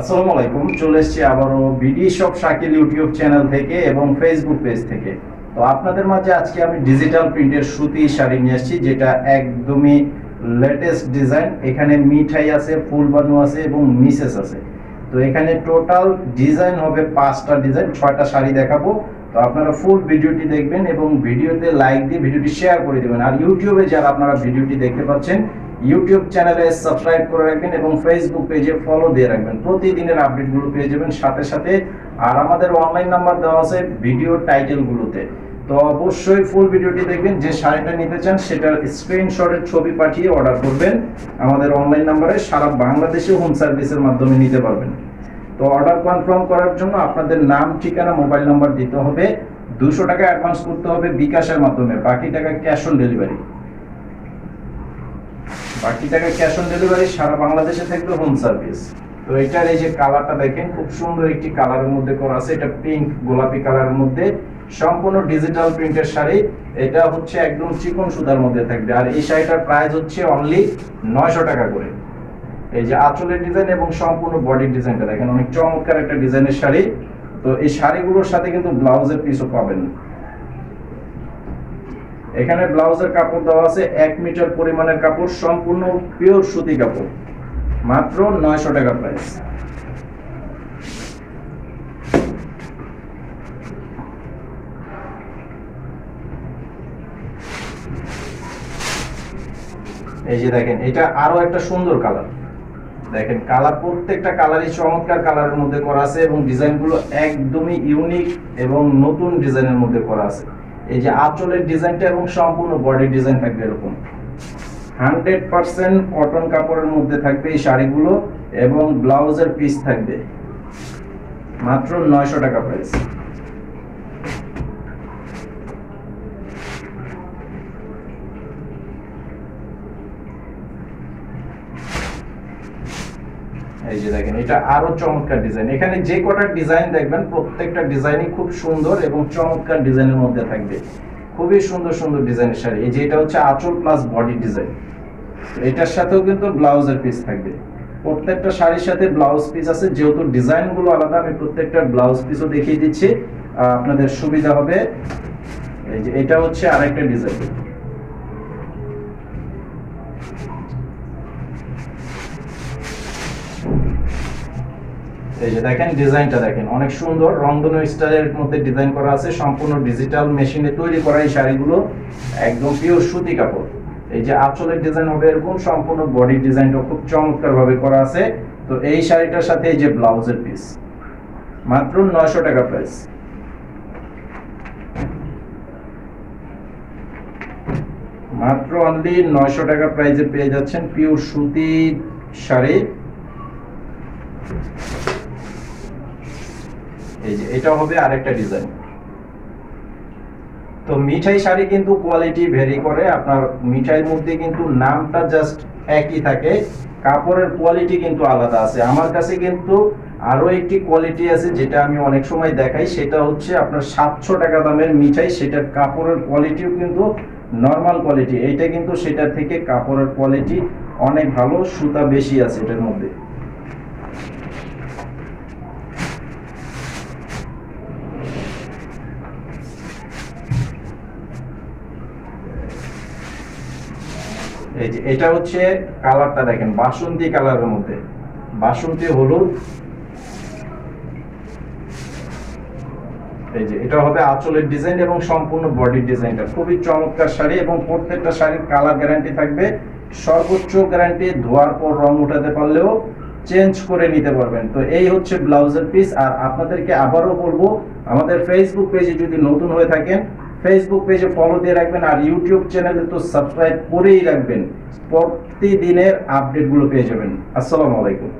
আসসালামু আলাইকুম। চলে এসেছি আবারও BD shop Shakil YouTube channel থেকে এবং ফেসবুক পেজ থেকে। তো আপনাদের মাঝে আজকে আমি ডিজিটাল প্রিন্টের সুতি শাড়ি নিয়ে এসেছি যেটা একদমই লেটেস্ট ডিজাইন এখানে মিঠাই আছে ফুল বানু আছে এবং মিসেস আছে। তো এখানে টোটাল ডিজাইন হবে পাঁচটা ডিজাইন ছয়টা শাড়ি দেখাবো। তো আপনারা ফুল ভিডিওটি দেখবেন এবং ভিডিওতে লাইক দিয়ে ভিডিওটি শেয়ার করে দেবেন। আর ইউটিউবে যারা আপনারা ভিডিওটি দেখতে পাচ্ছেন ইউটিউব চ্যানেলে সাবস্ক্রাইব করে রাখবেন এবং ফেসবুক পেজে ফলো দিয়ে রাখবেন। প্রতিদিনের আপডেটগুলো পেয়ে যাবেন সাথে সাথে। আর আমাদের অনলাইন নাম্বার দেওয়া আছে ভিডিও টাইটেলগুলোতে তো অবশ্যই ফুল ভিডিওটি দেখবেন। যে শাড়িটা নিতে চান, সেটার স্ক্রিনশটের ছবি পাঠিয়ে অর্ডার করবেন। আমাদের অনলাইন নাম্বারে সারা বাংলাদেশে হোম সার্ভিসের মাধ্যমে নিতে পারবেন। তো অর্ডার কনফার্ম করার জন্য আপনাদের নাম, ঠিকানা মোবাইল নাম্বার দিতে হবে। দুশো টাকা অ্যাডভান্স করতে হবে বিকাশের মাধ্যমে, বাকি টাকা ক্যাশ অন ডেলিভারি বাকি টাকা ক্যাশ অন ডেলিভারি সারা বাংলাদেশে থাকবে হোম সার্ভিস তো এটার এই যে কালারটা দেখেন, খুব সুন্দর একটি কালারের মধ্যে করা আছে। এটা পিঙ্ক গোলাপি কালারের মধ্যে। সম্পূর্ণ ডিজিটাল প্রিন্টের শাড়ি। এটা হচ্ছে একদম চিকন সুতার মধ্যে থাকবে। আর এই শাড়িটার প্রাইস হচ্ছে অনলি নয়শো টাকা করে। এই যে আঁচলের ডিজাইন এবং সম্পূর্ণ বডির ডিজাইনটা দেখেন, অনেক চমৎকার একটা ডিজাইনের শাড়ি। তো এই শাড়িগুলোর সাথে কিন্তু ব্লাউজের পিসও পাবেন। এখানে ব্লাউজের কাপড় দেওয়া আছে, এক মিটার পরিমাণের কাপড়, সম্পূর্ণ পিওর সুতি কাপড়। মাত্র নয়শো টাকা প্রাইস এই যে দেখেন, এটা আরও একটা সুন্দর কালার দেখেন, কালার, প্রত্যেকটা কালারই চমৎকার কালারের মধ্যে করা আছে এবং ডিজাইনগুলো একদমই ইউনিক এবং নতুন ডিজাইনের মধ্যে করা আছে। এই যে আঁচলের ডিজাইনটা এবং সম্পূর্ণ বডি ডিজাইন থাকবে এরকম। হান্ড্রেড পার্সেন্ট কটন কাপড়ের মধ্যে থাকবে এই শাড়িগুলো এবং ব্লাউজের পিস থাকবে। মাত্র নয়শো টাকা প্রাইস এই যে দেখেন, এটা আরও চমৎকার ডিজাইন এখানে যে কটা ডিজাইন দেখবেন, প্রত্যেকটা ডিজাইনই খুব সুন্দর এবং চমৎকার ডিজাইনের মধ্যে থাকবে। খুবই সুন্দর সুন্দর ডিজাইনের শাড়ি। এই যে এটা হচ্ছে আঁচল প্লাস বডি ডিজাইন এটার সাথেও কিন্তু ব্লাউজের পিস থাকবে। প্রত্যেকটা শাড়ির সাথে ব্লাউজ পিস আছে। যেহেতু ডিজাইনগুলো আলাদা, আমি প্রত্যেকটা ব্লাউজ পিসও দেখিয়ে দিচ্ছি। আপনাদের সুবিধা হবে। এই যে এটা হচ্ছে আরেকটা ডিজাইন এই যে দেখেন, ডিজাইনটা দেখেন। অনেক সুন্দর, রংধনু স্টাইলের মধ্যে ডিজাইন করা আছে। সম্পূর্ণ ডিজিটাল মেশিনে তৈরি করা এই শাড়িগুলো। একদম পিওর সুতি কাপড়। এই যে আঁচলের ডিজাইন হবে এরকম, সম্পূর্ণ বডি ডিজাইনটা খুব চমৎকার ভাবে করা আছে। তো এই শাড়িটার সাথে এই যে ব্লাউজের পিস মাত্র নয়শো টাকা প্রাইস মাত্র অনলি নয়শো টাকা প্রাইজে পেয়ে যাচ্ছেন পিওর সুতি শাড়ি। এই যে এটা হবে আরেকটা ডিজাইন তো মিঠাই শাড়ি কিন্তু কোয়ালিটি ভেরি করে, আপনার মিঠাইয়ের মধ্যে কিন্তু নামটা জাস্ট একই থাকে, কাপড়ের কোয়ালিটি কিন্তু আলাদা আছে। আমার কাছে কিন্তু আরও একটি কোয়ালিটি আছে যেটা আমি অনেক সময় দেখাই, সেটা হচ্ছে আপনার সাতশো টাকা দামের মিঠাই, সেটার কাপড়ের কোয়ালিটিও কিন্তু নর্মাল কোয়ালিটি এইটা কিন্তু সেটার থেকে কাপড়ের কোয়ালিটি অনেক ভালো, সুতা বেশি আছে এটার মধ্যে। এই যে, এটা হচ্ছে কালারটা দেখেন, বাসন্তী কালারের মধ্যে। বাসন্তী, হলুদ। এই যে, এটা হবে আঁচলের ডিজাইন এবং সম্পূর্ণ বডির ডিজাইনটা। খুবই চমৎকার শাড়ি এবং প্রত্যেকটা শাড়ির কালার গ্যারান্টি থাকবে। সর্বোচ্চ গ্যারান্টি ধোয়ার পর রং উঠাতে পারলেও চেঞ্জ করে নিতে পারবেন। তো এই হচ্ছে ব্লাউজের পিস আর আপনাদেরকে আবারও বলব, আমাদের ফেসবুক পেজে যদি নতুন হয়ে থাকেন ফেসবুক পেজে ফলো দিয়ে রাখবেন আর ইউটিউব চ্যানেলে তো সাবস্ক্রাইব করেই রাখবেন। প্রতিদিনের আপডেটগুলো পেয়ে যাবেন। আসসালামু আলাইকুম।